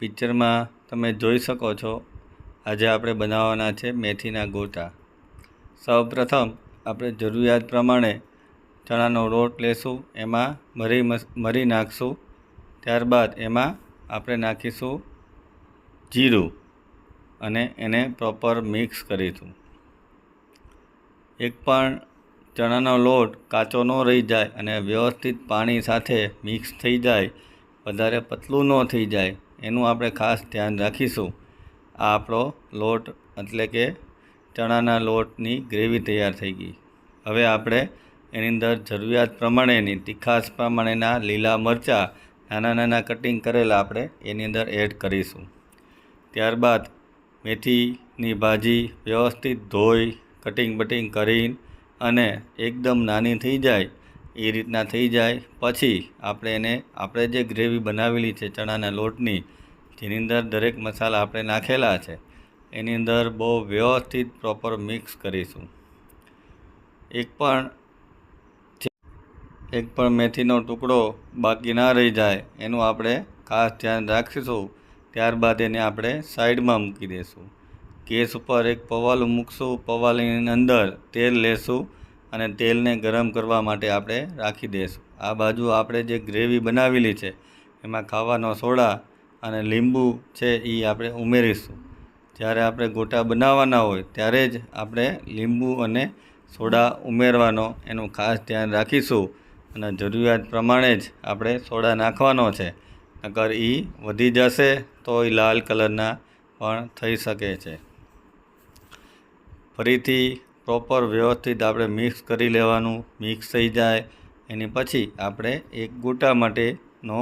પિક્ચરમાં તમે જોઈ શકો છો, આજે આપણે બનાવવાના છે મેથીના ગોટા. સૌપ્રથમ આપણે જરૂરિયાત પ્રમાણે ચણાનો લોટ લેશું, એમાં મરી મરી નાખશું, ત્યારબાદ એમાં આપણે નાખીશું જીરું અને એને પ્રોપર મિક્સ કરીશું. એક પણ ચણાનો લોટ કાચો ન રહી જાય અને વ્યવસ્થિત પાણી સાથે મિક્સ થઈ જાય, વધારે પતલું ન થઈ જાય એનું આપણે ખાસ ધ્યાન રાખીશું. આ આપણો લોટ, એટલે કે ચણાના લોટની ગ્રેવી તૈયાર થઈ ગઈ. હવે આપણે એની અંદર જરૂરિયાત પ્રમાણેની, તીખાશ પ્રમાણેના લીલા મરચાં, નાના નાના કટિંગ કરેલા આપણે એની અંદર એડ કરીશું. ત્યારબાદ મેથીની ભાજી વ્યવસ્થિત ધોઈ, કટિંગ બટિંગ કરીને અને એકદમ નાની થઈ જાય એ રીતના થઈ જાય. પછી આપણે એને, આપણે જે ગ્રેવી બનાવેલી છે ચણાના લોટની, જેની અંદર દરેક મસાલા આપણે નાખેલા છે, એની અંદર બહુ વ્યવસ્થિત પ્રોપર મિક્સ કરીશું. એક પણ એક પણ મેથીનો ટુકડો બાકી ના રહી જાય, એનું આપણે ખાસ ધ્યાન રાખીશું. ત્યારબાદ એને આપણે સાઈડમાં મૂકી દઈશું ગેસ ઉપર એક પવાલું મૂકશું, પવાલીની અંદર તેલ લેશું અને તેલને ગરમ કરવા માટે આપણે રાખી દઈશું. આ બાજુ આપણે જે ગ્રેવી બનાવેલી છે, એમાં ખાવાનો સોડા અને લીંબુ છે એ આપણે ઉમેરીશું. જ્યારે આપણે ગોટા બનાવવાના હોય, ત્યારે જ આપણે લીંબુ અને સોડા ઉમેરવાનો એનું ખાસ ધ્યાન રાખીશું. અને જરૂરિયાત પ્રમાણે જ આપણે સોડા નાખવાનો છે. નકર એ વધી જશે તો એ લાલ કલરના પણ થઈ શકે છે. ફરીથી પ્રોપર વ્યવસ્થિત આપણે મિક્સ કરી લેવાનું મિક્સ થઈ જાય. એની પછી આપણે એક ગોટા માટેનો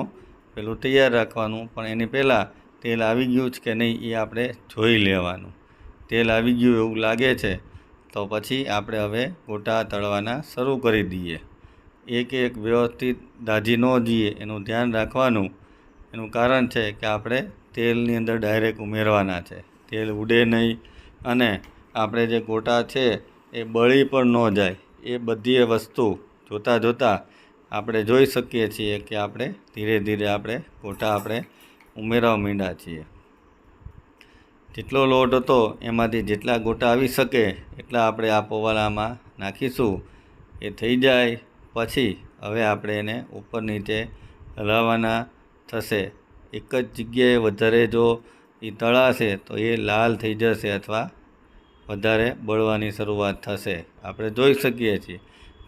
પેલું તૈયાર રાખવાનું. પણ એની પહેલાં તેલ આવી ગયું છે કે નહીં એ આપણે જોઈ લેવાનું. તેલ આવી ગયું એવું લાગે છે, તો પછી આપણે હવે ગોટા તળવાના શરૂ કરી દઈએ. એક એક વ્યવસ્થિત દાજી ન જઈએ, એનું ધ્યાન રાખવાનું. એનું કારણ છે કે આપણે તેલની અંદર ડાયરેક્ટ ઉમેરવાના છે. તેલ ઉડે નહીં અને આપણે જે ગોટા છે એ બળી પણ ન જાય. એ બધી વસ્તુ જોતાં જોતાં આપણે જોઈ શકીએ છીએ કે આપણે ધીરે ધીરે આપણે ગોટા આપણે ઉમેરવા માંડ્યા છીએ. જેટલો લોટ હતો એમાંથી જેટલા ગોટા આવી શકે એટલા આપણે આ પવાલામાં નાખીશું. એ થઈ જાય. પછી હવે આપણે એને ઉપર નીચે હલાવવાના થશે. એક જ જગ્યાએ વધારે જો એ તળાશે તો એ લાલ થઈ જશે અથવા વધારે બળવાની શરૂઆત થશે. આપણે જોઈ શકીએ છીએ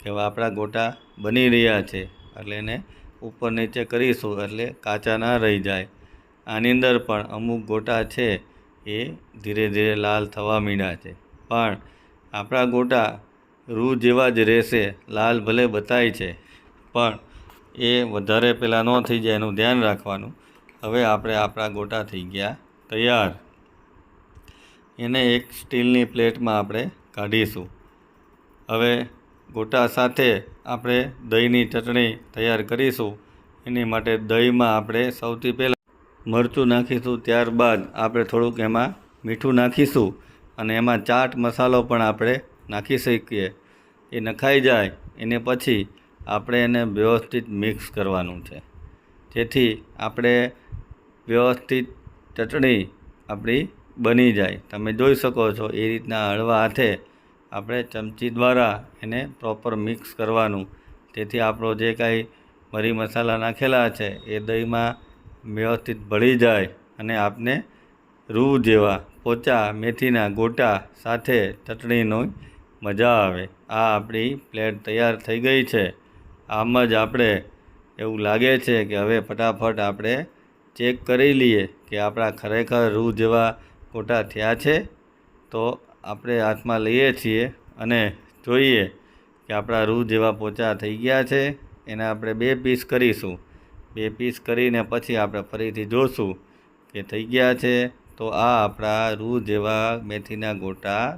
કે આપણા ગોટા બની રહ્યા છે. એટલે એને ઉપર નીચે કરીશું એટલે કાચા ના રહી જાય. આની અંદર પણ અમુક ગોટા છે એ ધીરે ધીરે લાલ થવા મીડ્યા છે. પણ આપણા ગોટા રૂ જેવા જ રહેશે, લાલ ભલે બતાય છે. પણ એ વધારે પહેલાં ન થઈ જાય એનું ધ્યાન રાખવાનું. હવે આપણે આપણા ગોટા થઈ ગયા તૈયાર. એને એક સ્ટીલની પ્લેટમાં આપણે કાઢીશું. હવે ગોટા સાથે આપણે દહીંની ચટણી તૈયાર કરીશું. એની માટે દહીંમાં આપણે સૌથી પહેલાં મરચું નાખીશું, ત્યારબાદ આપણે થોડુંક એમાં મીઠું નાખીશું અને એમાં ચાટ મસાલો પણ આપણે નાખી શકીએ. એ નખાઈ જાય, એને પછી આપણે એને વ્યવસ્થિત મિક્સ કરવાનું છે. જેથી આપણે વ્યવસ્થિત ચટણી આપણી બની જાય. તમે જોઈ શકો છો એ રીતના હળવા હાથે આપણે ચમચી દ્વારા એને પ્રોપર મિક્સ કરવાનું. તેથી આપણો જે કાંઈ મરી મસાલા નાખેલા છે એ દહીંમાં વ્યવસ્થિત ભળી જાય અને આપને રૂ જેવા પોચા, મેથીના ગોટા સાથે ચટણીનો મજા આવે. આ આપણી પ્લેટ તૈયાર થઈ ગઈ છે. આમ જ આપણે એવું લાગે છે કે હવે ફટાફટ આપણે ચેક કરી લઈએ કે આપણા ખરેખર રૂ જેવા ગોટા થયા છે, તો આપણે હાથમાં લઈએ છીએ અને જોઈએ કે આપણા રૂ જેવા પોચા થઈ ગયા છે. એને આપણે બે પીસ કરીશું. બે પીસ કરીને પછી આપણે ફરીથી જોઈશું કે થઈ ગયા છે. તો આ આપણા રૂ જેવા મેથીના ગોટા